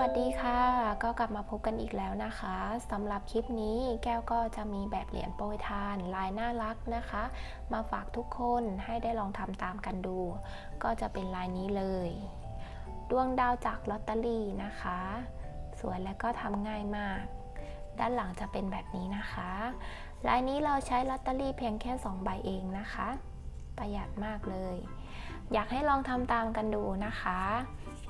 วัสดีค่ะ ก็กลับมาพบกันอีกแล้วนะคะสำหรับคลิปนี้แก้วก็จะมีแบบเหรียญโปรยทานลายน่ารักนะคะ มาฝากทุกคนให้ได้ลองทำตามกันดู ก็จะเป็นลายนี้เลย ดวงดาวจากลอตเตอรี่นะคะ สวยและก็ทำง่ายมาก ด้านหลังจะเป็นแบบนี้นะคะ ลายนี้เราใช้ลอตเตอรี่เพียงแค่ 2 ใบเองนะคะ ประหยัดมากเลย อยากให้ลองทำตามกันดูนะคะ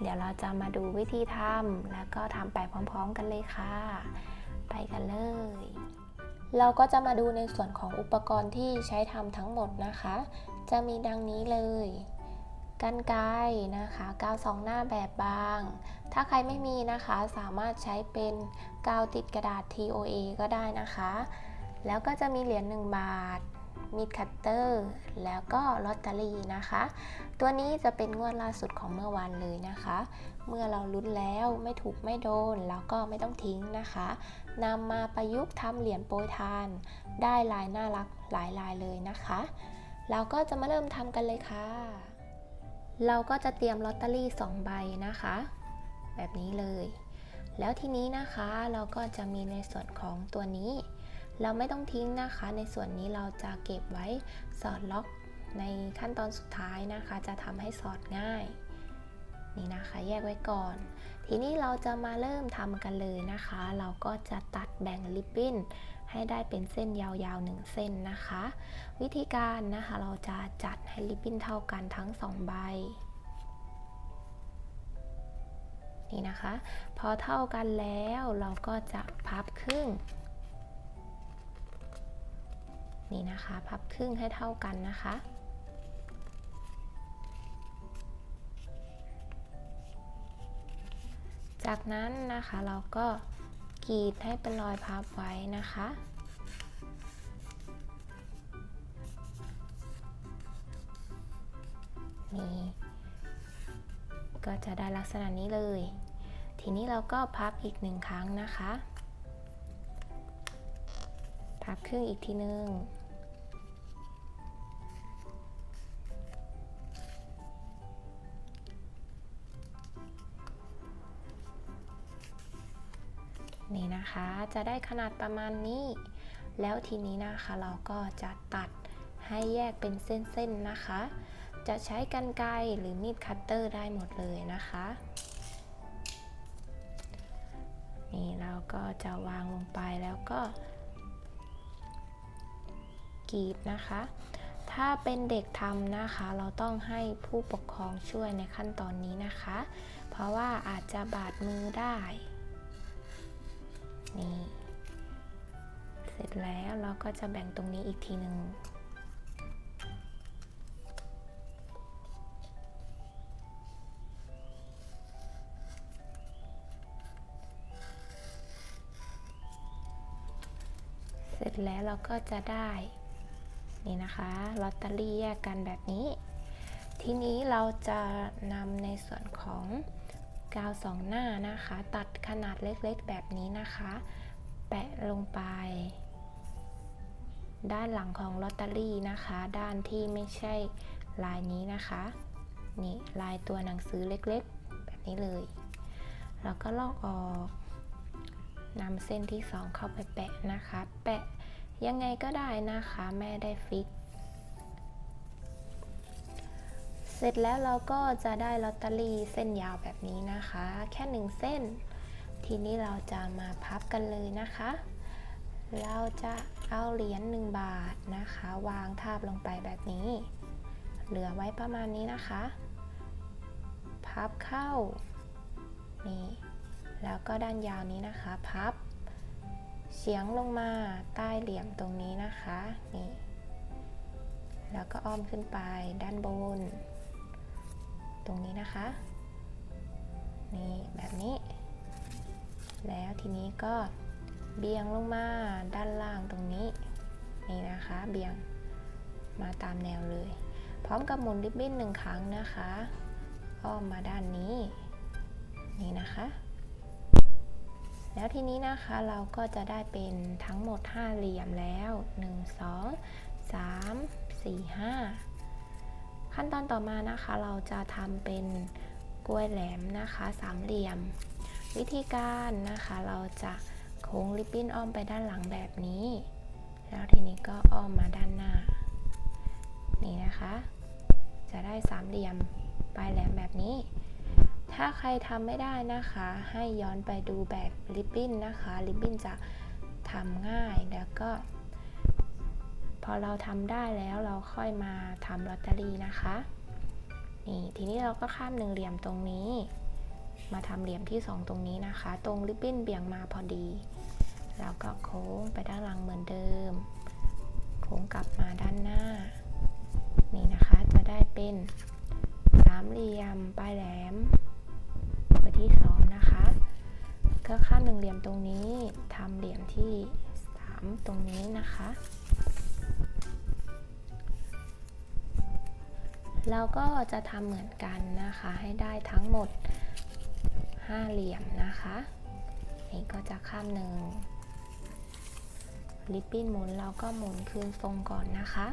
เดี๋ยวเราจะมาดูวิธีทำแล้วก็ทำไปพร้อมๆกันเลยค่ะ ไปกันเลย เราก็จะมาดูในส่วนของอุปกรณ์ที่ใช้ทำทั้งหมดนะคะ จะมีดังนี้เลยกันไกรนะคะกาวสองหน้าแบบบาง ถ้าใครไม่มีนะคะสามารถใช้เป็นกาวติดกระดาษ TOA ก็ได้นะคะ แล้วก็จะมีเหรียญ1บาท มีดคัตเตอร์ แล้วก็ลอตเตอรี่นะคะ ตัวนี้จะเป็นงวดล่าสุดของเมื่อวานเลยนะคะ เมื่อเราลุ้นแล้วไม่ถูกไม่โดน แล้วก็ไม่ต้องทิ้งนะคะนำมาประยุกต์ทำเหรียญโปรยทาน ได้ลายน่ารักหลายลายเลยนะคะเราก็จะมาเริ่มทำกันเลยค่ะ เราก็จะเตรียมลอตเตอรี่2ใบนะคะ แบบนี้เลย แล้วทีนี้นะคะเราก็จะมีในส่วนของตัวนี้ เราไม่ต้องทิ้งนะคะ ในส่วนนี้เราจะเก็บไว้สอดล็อกในขั้นตอนสุดท้ายนะคะ จะทำให้สอดง่าย นี่นะคะแยกไว้ก่อน ทีนี้เราจะมาเริ่มทำกันเลยนะคะ เราก็จะตัดแบ่งริบบิ้นให้ได้เป็นเส้นยาวๆ1เส้นนะคะ วิธีการนะคะเราจะจัดให้ริบบิ้นเท่ากันทั้ง2ใบนี่นะคะ พอเท่ากันแล้วเราก็จะพับครึ่ง นี่นะคะ พับครึ่งให้เท่ากันนะคะ จากนั้นนะคะเราก็กรีดให้เป็นรอยพับไว้นะคะนี่ก็จะได้ลักษณะนี้เลย ทีนี้เราก็พับอีกหนึ่งครั้งนะคะ บครึ่งอีกทีนึงนี่นะคะจะได้ขนาดประมาณนี้ แล้วทีนี้นะคะเราก็จะตัดให้แยกเป็นเส้นๆนะคะ จะใช้กันไกรหรือมีดคัตเตอร์ได้หมดเลยนะคะนี่เราก็จะวางลงไปแล้วก็ กรีดนะคะ ถ้าเป็นเด็กทำนะคะ เราต้องให้ผู้ปกครองช่วยในขั้นตอนนี้นะคะ เพราะว่าอาจจะบาดมือได้นี่เสร็จแล้วเราก็จะแบ่งตรงนี้อีกทีหนึ่งเสร็จแล้วเราก็จะได้ นี่นะคะลอตเตอรี่แยกกันแบบนี้ ทีนี้เราจะนำในส่วนของกาวสองหน้านะคะ ตัดขนาดเล็กๆแบบนี้นะคะ แปะลงไป ด้านหลังของลอตเตอรี่นะคะ ด้านที่ไม่ใช่ลายนี้นะคะนี่ลายตัวหนังสือเล็กๆ แบบนี้เลยแล้วก็ลอกออกนำเส้นที่ 2 เข้าไปแปะนะคะ แปะ ยังไงก็ได้นะคะแม่ได้ฟิก เสร็จแล้วเราก็จะได้ลอตเตอรี่เส้นยาวแบบนี้นะคะ แค่หนึ่งเส้น ทีนี้เราจะมาพับกันเลยนะคะ เราจะเอาเหรียญ1บาทนะคะ วางทาบลงไปแบบนี้ เหลือไว้ประมาณนี้นะคะ พับเข้า นี่ แล้วก็ด้านยาวนี้นะคะ พับ เฉียงลงมาใต้เหลี่ยมตรงนี้นะคะนี่แล้วก็อ้อมขึ้นไปด้านบน ตรงนี้นะคะ นี่แบบนี้ แล้วทีนี้ก็เบี่ยงลงมาด้านล่างตรงนี้นี่นะคะเบี่ยงมาตามแนวเลย พร้อมกับหมุนริบบิ้นหนึ่งครั้งนะคะ อ้อมมาด้านนี้ นี่นะคะ แล้วทีนี้นะคะเราก็จะได้เป็นทั้งหมด 5 เหลี่ยมแล้ว 1 2 3 4 5 ขั้นตอนต่อมานะคะ เราจะทำเป็นกล้วยแหลมนะคะสามเหลี่ยม วิธีการนะคะเราจะโค้งริบบิ้นอ้อมไปด้านหลังแบบนี้ แล้วทีนี้ก็อ้อมมาด้านหน้า นี่นะคะ จะได้สามเหลี่ยมปลายแหลมแบบนี้ ถ้าใครทำไม่ได้นะคะ ให้ย้อนไปดูแบบริบบิ้นนะคะ ริบบิ้นจะทำง่ายแล้วก็ พอเราทำได้แล้วเราค่อยมาทำลอตเตอรี่นะคะนี่ทีนี้เราก็ข้ามหนึ่งเหลี่ยมตรงนี้ มาทำเหลี่ยมที่ 2 ตรงนี้นะคะ ตรงริบบิ้นเบี่ยงมาพอดี แล้วก็โค้งไปด้านหลังเหมือนเดิม โค้งกลับมาด้านหน้า นี่นะคะจะได้เป็นสามเหลี่ยมปลายแหลม ที่สองนะคะก็ข้ามหนึ่งเหลี่ยมตรงนี้ทำเหลี่ยมที่ 3 ตรงนี้นะคะ เราก็จะทำเหมือนกันนะคะ ให้ได้ทั้งหมด 5 เหลี่ยมนะคะ นี่ก็จะข้ามหนึ่งลิปปิ้นหมุนเราก็หมุนคืนทรงก่อนนะคะ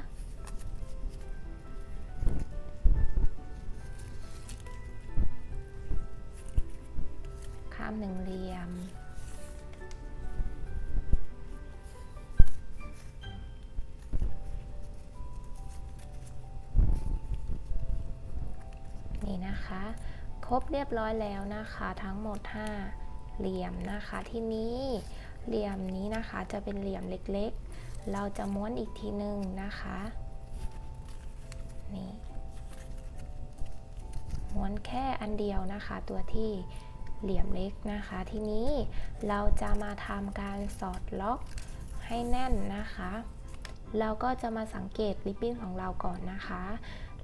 นี่นะคะ ครบเรียบร้อยแล้วนะคะ ทั้งหมด 5 เหลี่ยมนะคะ ที่นี้เหลี่ยมนี้นะคะจะเป็นเหลี่ยมเล็กๆ เราจะม้วนอีกทีหนึ่งนะคะนี่ม้วนแค่อันเดียวนะคะ ตัวที่เหลี่ยมเล็กนะคะ ทีนี้เราจะมาทำการสอดล็อกให้แน่นนะคะ เราก็จะมาสังเกตริบบิ้นของเราก่อนนะคะ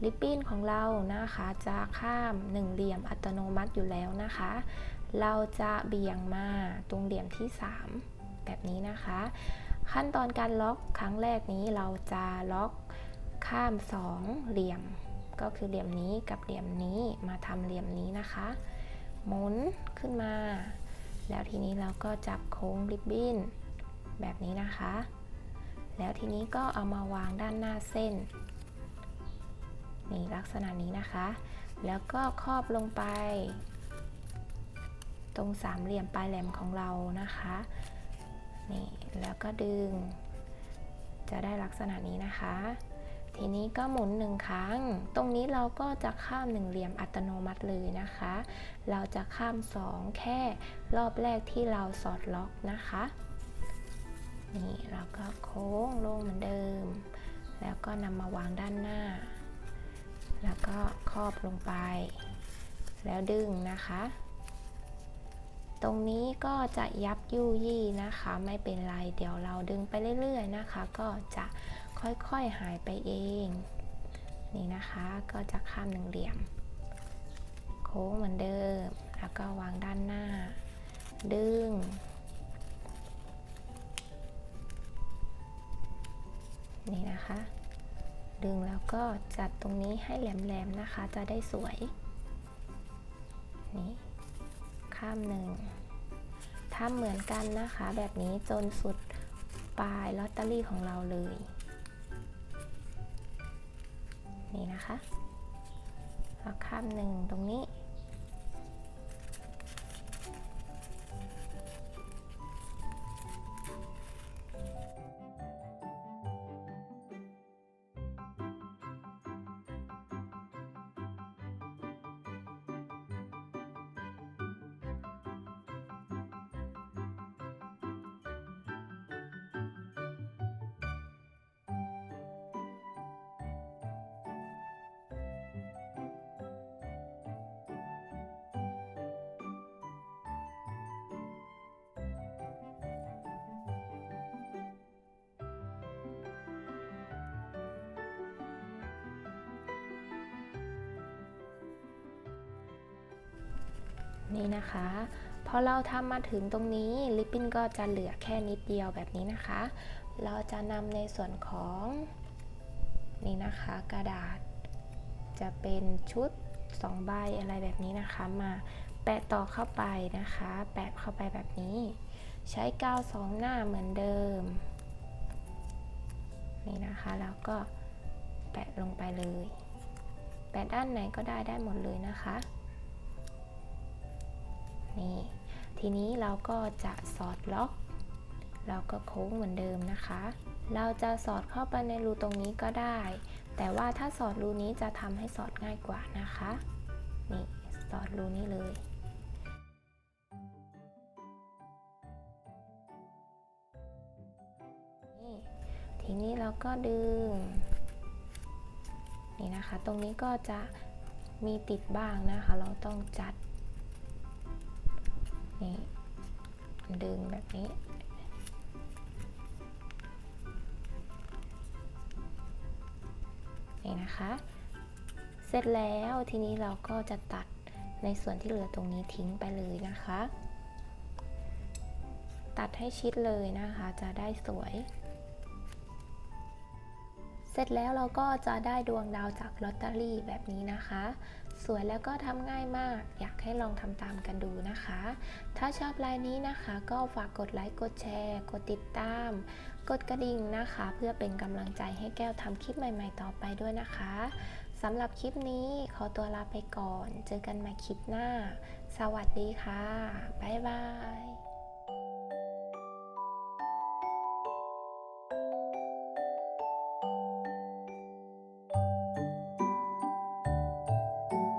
ริบบิ้นของเรานะคะจะข้ามหนึ่งเหลี่ยมอัตโนมัติอยู่แล้วนะคะ เราจะเบี่ยงมาตรงเหลี่ยมที่ 3 แบบนี้นะคะ ขั้นตอนการล็อกครั้งแรกนี้เราจะล็อกข้าม 2 เหลี่ยม ก็คือเหลี่ยมนี้กับเหลี่ยมนี้มาทำเหลี่ยมนี้นะคะ หมุนขึ้นมา แล้วทีนี้เราก็จับโค้งริบบิ้นแบบนี้นะคะ แล้วทีนี้ก็เอามาวางด้านหน้าเส้น นี่ลักษณะนี้นะคะ แล้วก็ครอบลงไป ตรงสามเหลี่ยมปลายแหลมของเรานะคะนี่แล้วก็ดึง จะได้ลักษณะนี้นะคะ ทีนี้ก็หมุนหนึ่งครั้ง ตรงนี้เราก็จะข้ามหนึ่งเหลี่ยมอัตโนมัติเลยนะคะ เราจะข้ามสองแค่รอบแรกที่เราสอดล็อกนะคะนี่เราก็โค้งลงเหมือนเดิม แล้วก็นำมาวางด้านหน้า แล้วก็ครอบลงไป แล้วดึงนะคะ ตรงนี้ก็จะยับยุยี่นะคะ ไม่เป็นไร เดี๋ยวเราดึงไปเรื่อยๆนะคะ ก็จะค่อยๆหายไปเอง นี่นะคะก็จะข้ามหนึ่งเหลี่ยม โค้งเหมือนเดิม แล้วก็วางด้านหน้า ดึงนี่นะคะ ดึงแล้วก็จัดตรงนี้ให้แหลมๆนะคะ จะได้สวย นี่ ข้ามหนึ่งทำเหมือนกันนะคะ แบบนี้จนสุดปลายลอตเตอรี่ของเราเลย นี่นะคะแล้วข้ามหนึ่งตรงนี้ นี่นะคะพอเราทำมาถึงตรงนี้ลิปปิ้นก็จะเหลือแค่นิดเดียวแบบนี้นะคะ เราจะนำในส่วนของนี่นะคะกระดาษ จะเป็นชุด2ใบอะไรแบบนี้นะคะมาแปะต่อเข้าไปนะคะ แปะเข้าไปแบบนี้ ใช้กาวสองหน้าเหมือนเดิม นี่นะคะแล้วก็แปะลงไปเลย แปะด้านไหนก็ได้ได้หมดเลยนะคะ นี่ทีนี้เราก็จะสอดล็อกเราก็โค้งเหมือนเดิมนะคะ เราจะสอดเข้าไปในรูตรงนี้ก็ได้ แต่ว่าถ้าสอดรูนี้จะทำให้สอดง่ายกว่านะคะ นี่สอดรูนี้เลยนี่ทีนี้เราก็ดึง นี่นะคะ ตรงนี้ก็จะมีติดบ้างนะคะ เราต้องจัด นี่ดึงแบบนี้ นี่นะคะ เสร็จแล้วทีนี้เราก็จะตัดในส่วนที่เหลือตรงนี้ทิ้งไปเลยนะคะ ตัดให้ชิดเลยนะคะจะได้สวย เสร็จแล้วเราก็จะได้ดวงดาวจากลอตเตอรี่แบบนี้นะคะ สวยแล้วก็ทำง่ายมาก อยากให้ลองทำตามกันดูนะคะ ถ้าชอบลายนี้นะคะก็ฝากกดไลค์กดแชร์ กดติดตาม กดกระดิ่งนะคะ เพื่อเป็นกำลังใจให้แก้วทำคลิปใหม่ ๆ ต่อไปด้วยนะคะสำหรับคลิปนี้ขอตัวลาไปก่อน เจอกันใหม่คลิปหน้า สวัสดีค่ะ บ๊ายบาย